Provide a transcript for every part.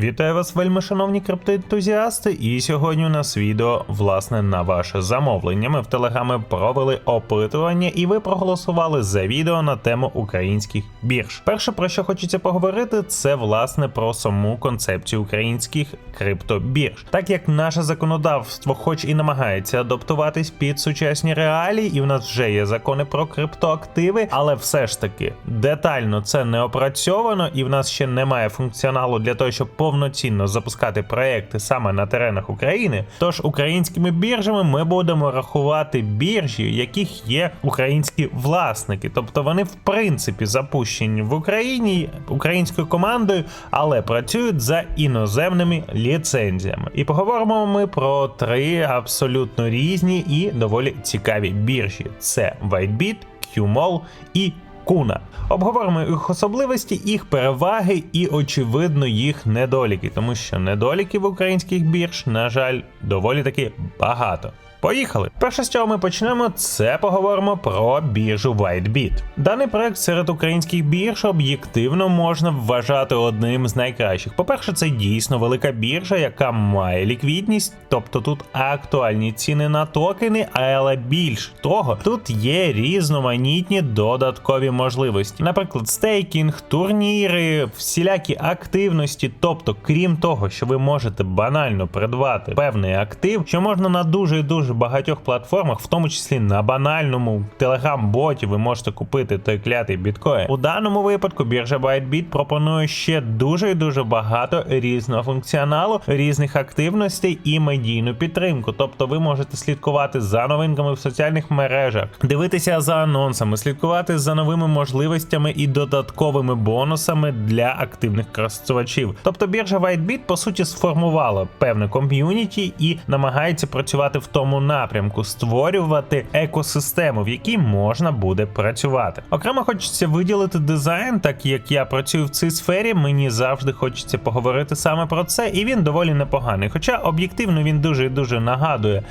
Вітаю вас, вельми шановні криптоентузіасти, і сьогодні у нас відео власне на ваше замовлення. Ми в телеграмі провели опитування, і ви проголосували за відео на тему українських бірж. Перше про що хочеться поговорити, це власне про саму концепцію українських криптобірж. Так як наше законодавство, хоч і намагається адаптуватись під сучасні реалії, і в нас вже є закони про криптоактиви, але все ж таки детально це не опрацьовано, і в нас ще немає функціоналу для того, щоб повноцінно запускати проекти саме на теренах України. Тож українськими біржами ми будемо рахувати біржі, яких є українські власники, тобто вони в принципі запущені в Україні українською командою, але працюють за іноземними ліцензіями. І поговоримо ми про три абсолютно різні і доволі цікаві біржі: це WhiteBit, QMall і Куна. Обговоримо їх особливості, їх переваги і, очевидно, їх недоліки, тому що недоліків українських бірж, на жаль, доволі таки багато. Поїхали! Перше, з чого ми почнемо, це поговоримо про біржу WhiteBit. Даний проект серед українських бірж об'єктивно можна вважати одним з найкращих. По-перше, це дійсно велика біржа, яка має ліквідність, тобто тут актуальні ціни на токени, але більш того, тут є різноманітні додаткові можливості, наприклад, стейкінг, турніри, всілякі активності. Тобто, крім того, що ви можете банально придбати певний актив, що можна на дуже дуже багатьох платформах, в тому числі на банальному телеграм-боті, ви можете купити той клятий біткоін. У даному випадку біржа ByteBit пропонує ще дуже і дуже багато різного функціоналу, різних активностей і медійну підтримку. Тобто, ви можете слідкувати за новинками в соціальних мережах, дивитися за анонсами, слідкувати за новими можливостями і додатковими бонусами для активних користувачів. Тобто біржа WhiteBit по суті сформувала певне ком'юніті і намагається працювати в тому напрямку, створювати екосистему, в якій можна буде працювати. Окремо хочеться виділити дизайн, так як я працюю в цій сфері, мені завжди хочеться поговорити саме про це, і він доволі непоганий. Хоча об'єктивно він дуже і дуже нагадує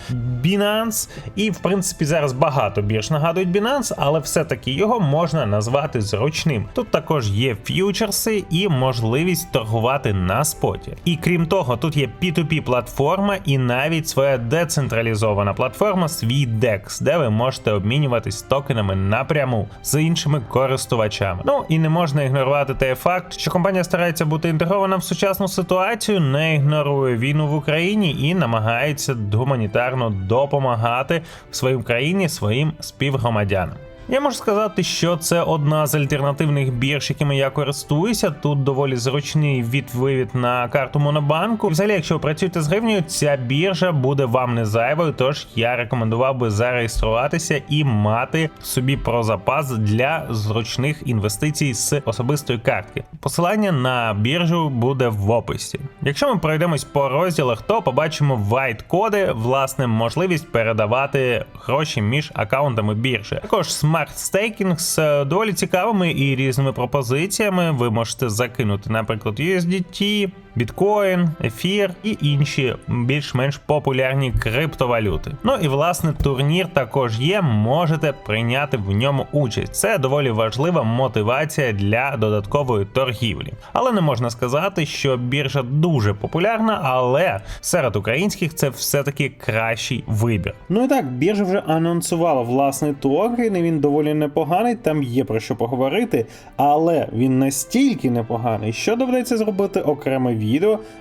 Binance, і в принципі зараз багато бірж нагадують Binance, але все-таки його можна назвати зручним. Тут також є ф'ючерси і можливість торгувати на споті. І крім того, тут є P2P платформа і навіть своя децентралізована платформа свій DEX, де ви можете обмінюватись токенами напряму з іншими користувачами. Ну і не можна ігнорувати той факт, що компанія старається бути інтегрована в сучасну ситуацію, не ігнорує війну в Україні і намагається гуманітарно допомагати в своїм країні своїм співгромадянам. Я можу сказати, що це одна з альтернативних бірж, якими я користуюся. Тут доволі зручний від-вивід на карту Монобанку. І Взагалі, якщо ви працюєте з гривнею, ця біржа буде вам не зайвою. Тож я рекомендував би зареєструватися і мати собі про запас для зручних інвестицій з особистої картки. Посилання на біржу буде в описі. Якщо ми пройдемось по розділах, то побачимо white коди, власне, можливість передавати гроші між аккаунтами біржі. Також Smart Staking з долі цікавими і різними пропозиціями. Ви можете закинути, наприклад, USDT, біткоін, ефір і інші більш-менш популярні криптовалюти. Ну і власне турнір також є, можете прийняти в ньому участь. Це доволі важлива мотивація для додаткової торгівлі. Але не можна сказати, що біржа дуже популярна, але серед українських це все-таки кращий вибір. Ну і так, біржа вже анонсувала власний токен, він доволі непоганий, там є про що поговорити, але він настільки непоганий, що доведеться зробити окреме відео,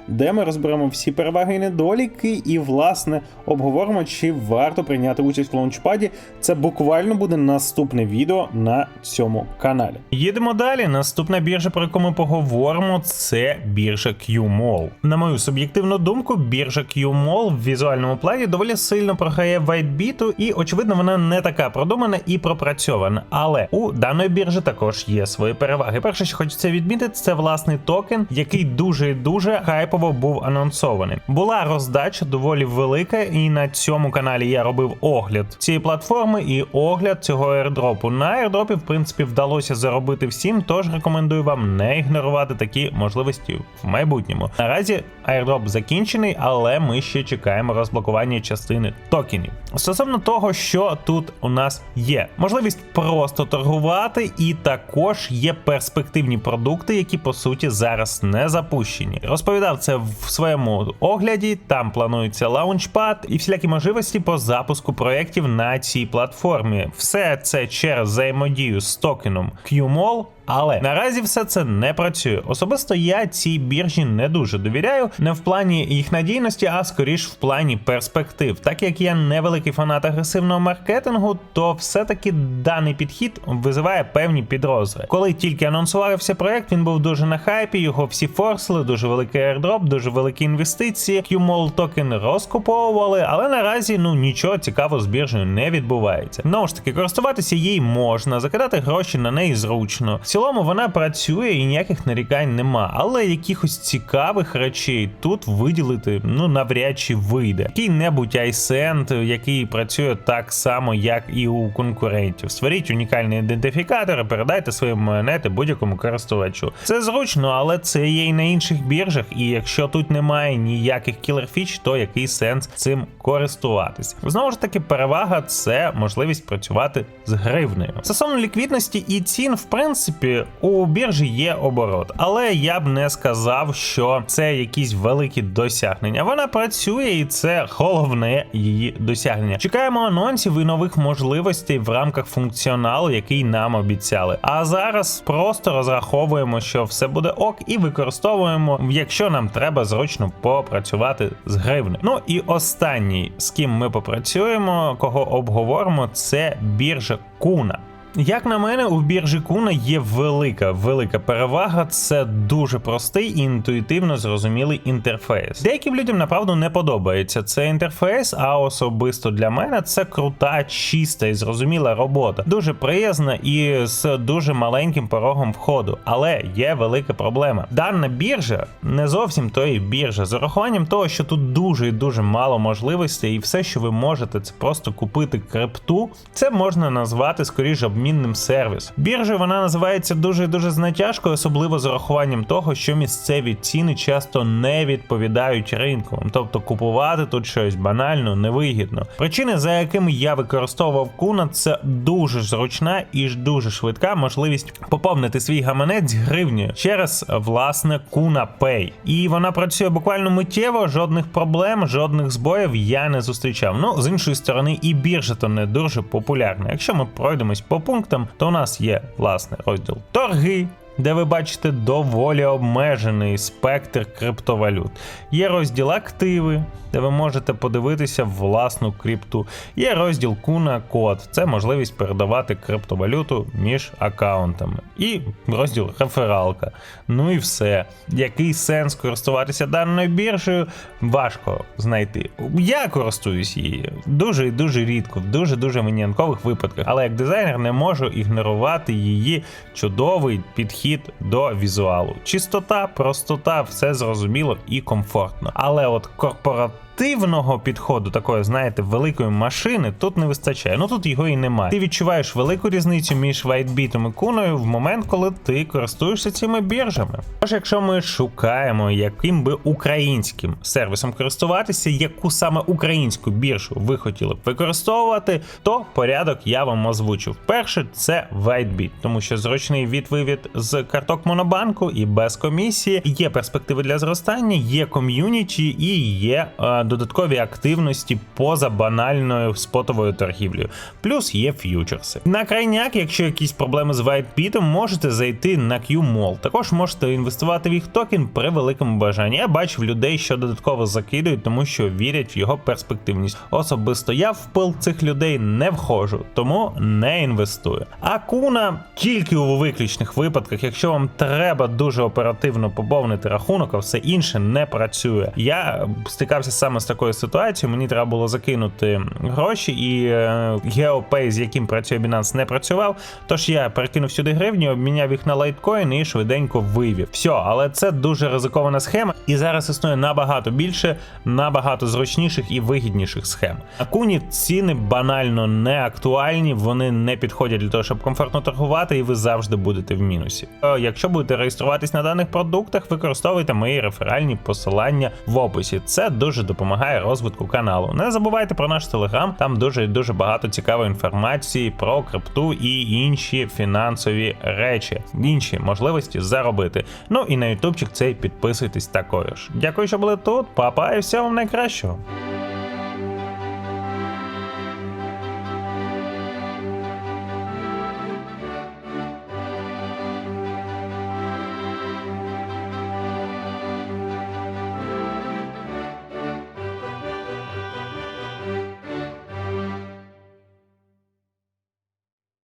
де ми розберемо всі переваги і недоліки, і, власне, обговоримо, чи варто прийняти участь в лаунчпаді. Це буквально буде наступне відео на цьому каналі. Їдемо далі. Наступна біржа, про яку ми поговоримо, це біржа QMall. На мою суб'єктивну думку, біржа QMall в візуальному плані доволі сильно програє WhiteBit, і очевидно, вона не така продумана і пропрацьована. Але у даної біржі також є свої переваги. Перше, що хочеться відмітити, це власний токен, який дуже і дуже хайпово був анонсований. Була роздача доволі велика, і на цьому каналі я робив огляд цієї платформи і огляд цього airdropу. На airdropі, в принципі, вдалося заробити всім, тож рекомендую вам не ігнорувати такі можливості в майбутньому. Наразі airdrop закінчений, але ми ще чекаємо розблокування частини токенів. Стосовно того, що тут у нас є, можливість просто торгувати, і також є перспективні продукти, які по суті зараз не запущені. Розповідав це в своєму огляді. Там планується лаунчпад і всілякі можливості по запуску проєктів на цій платформі. Все це через взаємодію з токеном QMOL, але наразі все це не працює. Особисто я цій біржі не дуже довіряю, не в плані їх надійності, а скоріш в плані перспектив. Так як я невеликий фанат агресивного маркетингу, то все-таки даний підхід визиває певні підозри. Коли тільки анонсувався проект, він був дуже на хайпі, його всі форсили, дуже великий airdrop, дуже великі інвестиції. QMOL токен розкуповували, але наразі ну нічого цікавого з біржею не відбувається. Знову ж таки, користуватися їй можна, закидати гроші на неї зручно. Цілому вона працює і ніяких нарікань нема, але якихось цікавих речей тут виділити ну навряд чи вийде. Який-небудь iSend, який працює так само, як і у конкурентів. Створіть унікальний ідентифікатор і передайте свої монети будь-якому користувачу. Це зручно, але це є і на інших біржах. І якщо тут немає ніяких кілер-фіч, то який сенс цим користуватись? Знову ж таки, перевага це можливість працювати з гривнею. Стосовно ліквідності і цін, в принципі, у біржі є оборот, але я б не сказав, що це якісь великі досягнення. Вона працює, і це головне її досягнення. Чекаємо анонсів і нових можливостей в рамках функціоналу, який нам обіцяли. А зараз просто розраховуємо, що все буде ок, і використовуємо, якщо нам треба зручно попрацювати з гривнею. Ну і останній, з ким ми попрацюємо, кого обговоримо, це біржа Куна. Як на мене, у біржі Куна є велика, велика перевага. Це дуже простий і інтуїтивно зрозумілий інтерфейс. Деяким людям направду не подобається цей інтерфейс, а особисто для мене це крута, чиста і зрозуміла робота. Дуже приязна і з дуже маленьким порогом входу. Але є велика проблема. Дана біржа не зовсім то і біржа, з урахуванням того, що тут дуже і дуже мало можливостей, і все, що ви можете, це просто купити крипту. Це можна назвати скоріше обмінним сервісом. Біржа вона називається дуже дуже з натяжкою, особливо з урахуванням того, що місцеві ціни часто не відповідають ринковим, тобто купувати тут щось банально невигідно. Причини, за якими я використовував куна, це дуже зручна і ж дуже швидка можливість поповнити свій гаманець гривнею через власне Kuna Pay. І вона працює буквально миттєво, жодних проблем, жодних збоїв я не зустрічав. Ну з іншої сторони, і біржа то не дуже популярна. Якщо ми пройдемось по пунктам, то у нас є власне розділ торги. Де ви бачите доволі обмежений спектр криптовалют. Є розділ активи, де ви можете подивитися власну крипту. Є розділ Kuna код, це можливість передавати криптовалюту між аккаунтами. І розділ рефералка. Ну і все. Який сенс користуватися даною біржею? Важко знайти. Я користуюсь її дуже і дуже рідко, в дуже дуже виняткових випадках. Але як дизайнер не можу ігнорувати її чудовий підхід до візуалу. Чистота, простота, все зрозуміло і комфортно. Але от корпоративного підходу, такої, знаєте, великої машини тут не вистачає. Ну тут його і немає. Ти відчуваєш велику різницю між WhiteBit і куною в момент, коли ти користуєшся цими біржами. Тож, якщо ми шукаємо, яким би українським сервісом користуватися, яку саме українську біржу ви хотіли б використовувати, то порядок я вам озвучив. Перше це WhiteBit, тому що зручний відвивід з карток Монобанку і без комісії є перспективи для зростання, є ком'юніті і є е, додаткові активності поза банальною спотовою торгівлею. Плюс є ф'ючерси. На крайняк, якщо якісь проблеми з WhiteBit, можете зайти на QMall. Також можете інвестувати в їх токен при великому бажанні. Я бачив людей, що додатково закидують, тому що вірять в його перспективність. Особисто я в пил цих людей не входжу, тому не інвестую. А куна тільки у виключних випадках, якщо вам треба дуже оперативно поповнити рахунок, а все інше не працює. Я стикався саме з такою ситуацією. Мені треба було закинути гроші, і е, GeoPay, з яким працює Binance, не працював. Тож я перекинув сюди гривні, обміняв їх на лайткоін і швиденько вивів. Все, але це дуже ризикована схема, і зараз існує набагато більше, набагато зручніших і вигідніших схем. На куні ціни банально не актуальні, вони не підходять для того, щоб комфортно торгувати, і ви завжди будете в мінусі. Е, Якщо будете реєструватись на даних продуктах, використовуйте мої реферальні посилання в описі. Це дуже допоможе. Допомагає розвитку каналу. Не забувайте про наш телеграм, там дуже дуже багато цікавої інформації про крипту і інші фінансові речі, інші можливості заробити. Ну і на ютубчик цей підписуйтесь також. Дякую, що були тут. Па-па і всього вам найкращого.